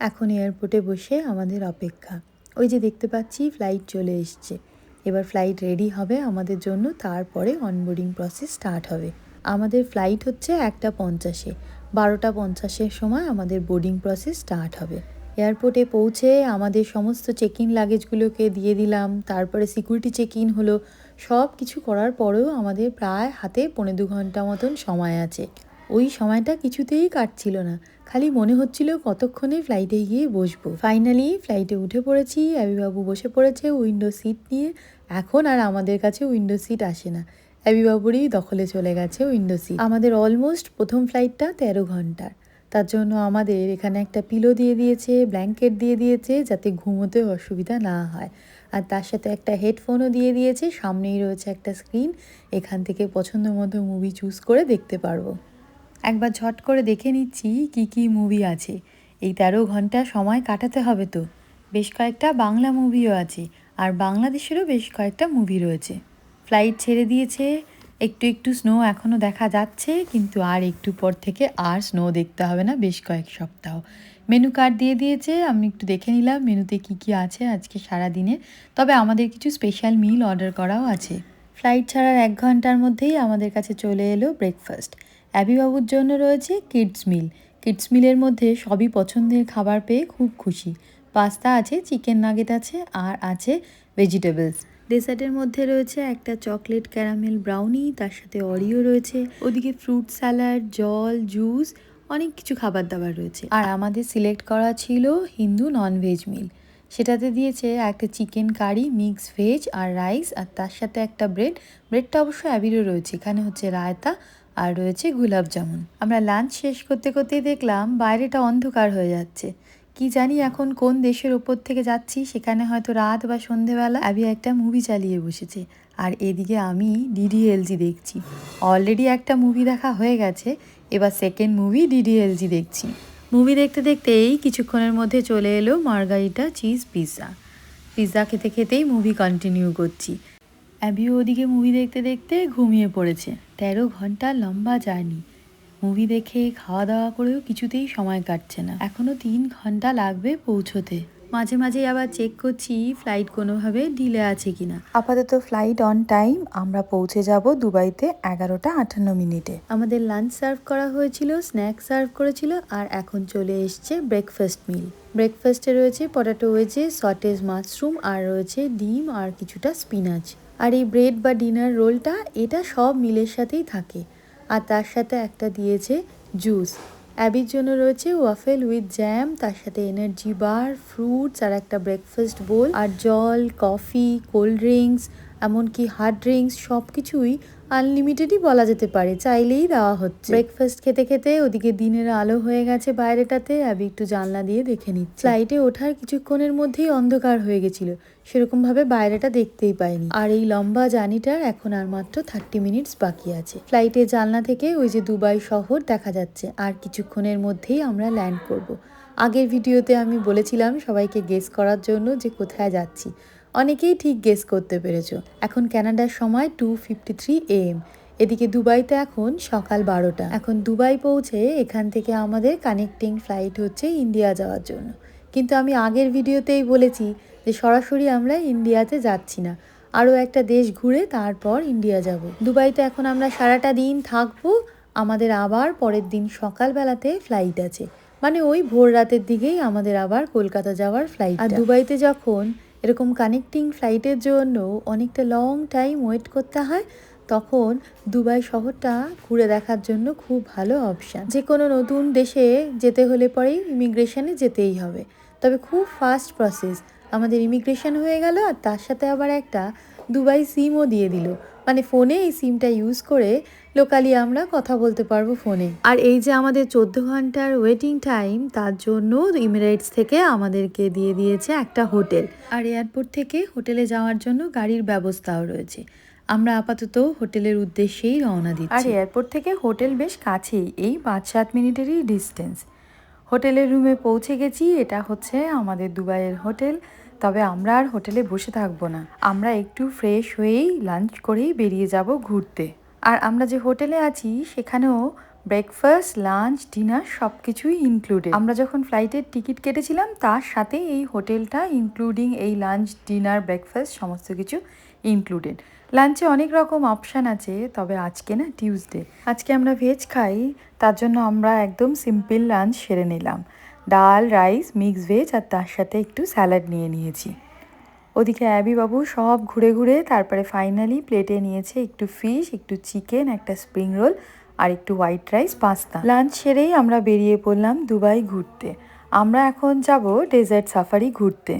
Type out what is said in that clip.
এখন এয়ারপোর্টে বসে আমাদের অপেক্ষা। ওই যে দেখতে পাচ্ছি ফ্লাইট চলে এসছে। এবার ফ্লাইট রেডি হবে আমাদের জন্য, তারপরে অনবোর্ডিং প্রসেস স্টার্ট হবে। আমাদের ফ্লাইট হচ্ছে একটা পঞ্চাশে। বারোটা পঞ্চাশের সময় আমাদের বোর্ডিং প্রসেস স্টার্ট হবে। এয়ারপোর্টে পৌঁছে আমাদের সমস্ত চেক ইন লাগেজগুলোকে দিয়ে দিলাম। তারপরে সিকিউরিটি চেক ইন হলো। সব কিছু করার পরেও আমাদের প্রায় হাতে পৌনে দু ঘণ্টা মতন সময় আছে। ওই সময়টা কিছুতেই কাটছিল না। খালি মনে হচ্ছিল কতক্ষণে ফ্লাইটে গিয়ে বসবো। ফাইনালি ফ্লাইটে উঠে পড়েছি, অ্যাবিবাবু বসে পড়েছে উইন্ডো সিট নিয়ে। এখন আর আমাদের কাছে উইন্ডো সিট আসে না। অ্যাবিবাবুরই দখলে চলে গেছে উইন্ডো সিট আমাদের অলমোস্ট প্রথম ফ্লাইটটা তেরো ঘণ্টার তার জন্য আমাদের এখানে একটা পিলো দিয়ে দিয়েছে ব্ল্যাঙ্কেট দিয়ে দিয়েছে, যাতে ঘুমোতে অসুবিধা না হয়। আর তার সাথে একটা হেডফোনও দিয়ে দিয়েছে, সামনেই রয়েছে একটা স্ক্রিন এখান থেকে পছন্দ মতো মুভি চুজ করে দেখতে পারব। একবার ঝট করে দেখে নিচ্ছি কি কি মুভি আছে। এই তেরো ঘণ্টা সময় কাটাতে হবে তো। বেশ কয়েকটা বাংলা মুভিও আছে, আর বাংলাদেশেরও বেশ কয়েকটা মুভি রয়েছে। ফ্লাইট ছেড়ে দিয়েছে, একটু একটু স্নো এখনও দেখা যাচ্ছে, কিন্তু আর একটু পর থেকে আর স্নো দেখতে হবে না, বেশ কয়েক সপ্তাহ। মেনু কার্ড দিয়ে দিয়েছে, আমি একটু দেখে নিলাম মেনুতে কি কি আছে আজকে সারা দিনে তবে আমাদের কিছু স্পেশাল মিল অর্ডার করাও আছে। ফ্লাইট ছাড়ার এক ঘণ্টার মধ্যেই আমাদের কাছে চলে এলো ব্রেকফাস্ট অ্যাবিবাবুর জন্য রয়েছে কিডস মিল। কিডস মিলের মধ্যে সবই পছন্দের খাবার পেয়ে খুব খুশি। পাস্তা আছে, চিকেন নাগেট আছে, আর আছে ভেজিটেবলস ডেসার্টের মধ্যে রয়েছে একটা চকলেট ক্যারামেল ব্রাউনি তার সাথে অরিও রয়েছে। ওদিকে ফ্রুট স্যালাড জল জুস অনেক কিছু খাবার দাবার রয়েছে। আর আমাদের সিলেক্ট করা ছিল হিন্দু ননভেজ মিল সেটাতে দিয়েছে একটা চিকেন কারি মিক্স ভেজ আর রাইস আর তার সাথে একটা ব্রেড ব্রেডটা অবশ্য অ্যাভিরও রয়েছে। এখানে হচ্ছে রায়তা আর রয়েছে গুলাব জামুন। আমরা লাঞ্চ শেষ করতে করতেই দেখলাম বাইরেটা অন্ধকার হয়ে যাচ্ছে। কি জানি এখন কোন দেশের ওপর থেকে যাচ্ছি, সেখানে হয়তো রাত বা সন্ধেবেলা অ্যাবি একটা মুভি চালিয়ে বসেছে। আর এদিকে আমি ডিডিএলজি দেখছি। অলরেডি একটা মুভি দেখা হয়ে গেছে, এবার সেকেন্ড মুভি ডিডিএলজি দেখছি। মুভি দেখতে দেখতে এই কিছুক্ষণের মধ্যে চলে এলো মার্গারিটা চিজ পিৎজা। পিৎজা খেতে খেতেই মুভি কন্টিনিউ করছি। অ্যাবিও ওদিকে মুভি দেখতে দেখতে ঘুমিয়ে পড়েছে। তেরো ঘণ্টা লম্বা জার্নি। মুভি দেখে খাওয়া দাওয়া করেও কিছুতেই সময় কাটছে না। এখনও তিন ঘণ্টা লাগবে পৌঁছোতে। মাঝে মাঝে আবার চেক করছি ফ্লাইট কোনোভাবে ডিলে আছে কিনা। আপাতত ফ্লাইট অন টাইম আমরা পৌঁছে যাব দুবাইতে এগারোটা আটান্ন মিনিটে। আমাদের লাঞ্চ সার্ভ করা হয়েছিল স্ন্যাক সার্ভ করেছিল আর এখন চলে এসছে ব্রেকফাস্ট মিল ব্রেকফাস্টে রয়েছে পটাটো ওয়েজে সটেজ মাশরুম আর রয়েছে ডিম আর কিছুটা স্পিনাচ আর এই ব্রেড বা ডিনার রোলটা এটা সব মিলের সাথেই থাকে। আর তার সাথে একটা দিয়েছে জুস অ্যাবির জন্য রয়েছে ওয়াফেল উইথ জ্যাম, তার সাথে এনার্জি বার, ফ্রুটস, আর একটা ব্রেকফাস্ট বোল, আর জল, কফি, কোল্ড ড্রিঙ্কস এমনকি হার্ড ড্রিঙ্কস সব কিছুই আনলিমিটেডই বলা যেতে পারে, চাইলেই দেওয়া হচ্ছে। ব্রেকফাস্ট খেতে খেতে ওদিকে দিনের আলো হয়ে গেছে বাইরেটাতে, আমি একটু জানলা দিয়ে দেখে নিচ্ছে। ফ্লাইটে ওঠার কিছুক্ষণের মধ্যেই অন্ধকার হয়ে গেছিল, সেরকমভাবে বাইরেটা দেখতেই পাইনি। আর এই লম্বা জার্নিটার এখন আর মাত্র থার্টি মিনিটস বাকি আছে। ফ্লাইটের জানলা থেকে ওই যে দুবাই শহর দেখা যাচ্ছে, আর কিছুক্ষণের মধ্যেই আমরা ল্যান্ড করব। আগের ভিডিওতে আমি বলেছিলাম সবাইকে গেস করার জন্য যে কোথায় যাচ্ছি। অনেকেই ঠিক গেস করতে পেরেছ। এখন ক্যানাডার সময় টু ফিফটি থ্রি এম এদিকে দুবাইতে এখন সকাল বারোটা। এখন দুবাই পৌঁছে এখান থেকে আমাদের কানেক্টিং ফ্লাইট হচ্ছে ইন্ডিয়া যাওয়ার জন্য। কিন্তু আমি আগের ভিডিওতেই বলেছি যে সরাসরি আমরা ইন্ডিয়াতে যাচ্ছি না। আরও একটা দেশ ঘুরে তারপর ইন্ডিয়া যাব। দুবাইতে এখন আমরা সারাটা দিন থাকব। আমাদের আবার পরের দিন সকালবেলাতে ফ্লাইট আছে। মানে ওই ভোর রাতের দিকেই আমাদের আবার কলকাতা যাওয়ার ফ্লাইট আর দুবাইতে যখন এরকম কানেক্টিং ফ্লাইটের জন্য অনেকটা লং টাইম ওয়েট করতে হয়, তখন দুবাই শহরটা ঘুরে দেখার জন্য খুব ভালো অপশান যে কোনো নতুন দেশে যেতে হলে পরেই ইমিগ্রেশনে যেতেই হবে। তবে খুব ফাস্ট প্রসেস আমাদের ইমিগ্রেশন হয়ে গেল আর তার সাথে আবার একটা দুবাই সিমও দিয়ে দিল। মানে ফোনে এই সিমটা ইউজ করে লোকালি আমরা কথা বলতে পারব ফোনে। আর এই যে আমাদের চোদ্দ ঘণ্টার ওয়েটিং টাইম তার জন্য ইমিরেটস থেকে আমাদেরকে দিয়ে দিয়েছে একটা হোটেল আর এয়ারপোর্ট থেকে হোটেলে যাওয়ার জন্য গাড়ির ব্যবস্থাও রয়েছে। আমরা আপাতত হোটেলের উদ্দেশ্যেই রওনা দিচ্ছি। আর এয়ারপোর্ট থেকে হোটেল বেশ কাছেই, এই পাঁচ সাত মিনিটেরই ডিস্টেন্স হোটেলের রুমে পৌঁছে গেছি। এটা হচ্ছে আমাদের দুবাইয়ের হোটেল। তবে আমরা আর হোটেলে বসে থাকব না। আমরা একটু ফ্রেশ হয়েই লাঞ্চ করেই বেরিয়ে যাব ঘুরতে। আর আমরা যে হোটেলে আছি, সেখানেও ব্রেকফাস্ট লাঞ্চ ডিনার সব কিছুই ইনক্লুডেড আমরা যখন ফ্লাইটের টিকিট কেটেছিলাম, তার সাথে এই হোটেলটা ইনক্লুডিং এই লাঞ্চ ডিনার ব্রেকফাস্ট সমস্ত কিছু ইনক্লুডেড লাঞ্চে অনেক রকম অপশান আছে, তবে আজকে না টিউসডে আজকে আমরা ভেজ খাই, তার জন্য আমরা একদম সিম্পল লাঞ্চ সেরে নিলাম। ডাল রাইস মিক্স ভেজ আর তার সাথে একটু স্যালাড নিয়ে নিয়েছি। ওদিকে অ্যাবি বাবু সব ঘুরে ঘুরে তারপরে ফাইনালি প্লেটে নিয়েছে একটু ফিশ একটু চিকেন একটা স্প্রিং রোল আর একটু হোয়াইট রাইস পাস্তা লাঞ্চ সেরেই আমরা বেরিয়ে পড়লাম দুবাই ঘুরতে। আমরা এখন যাব ডেজার্ট সাফারি ঘুরতে।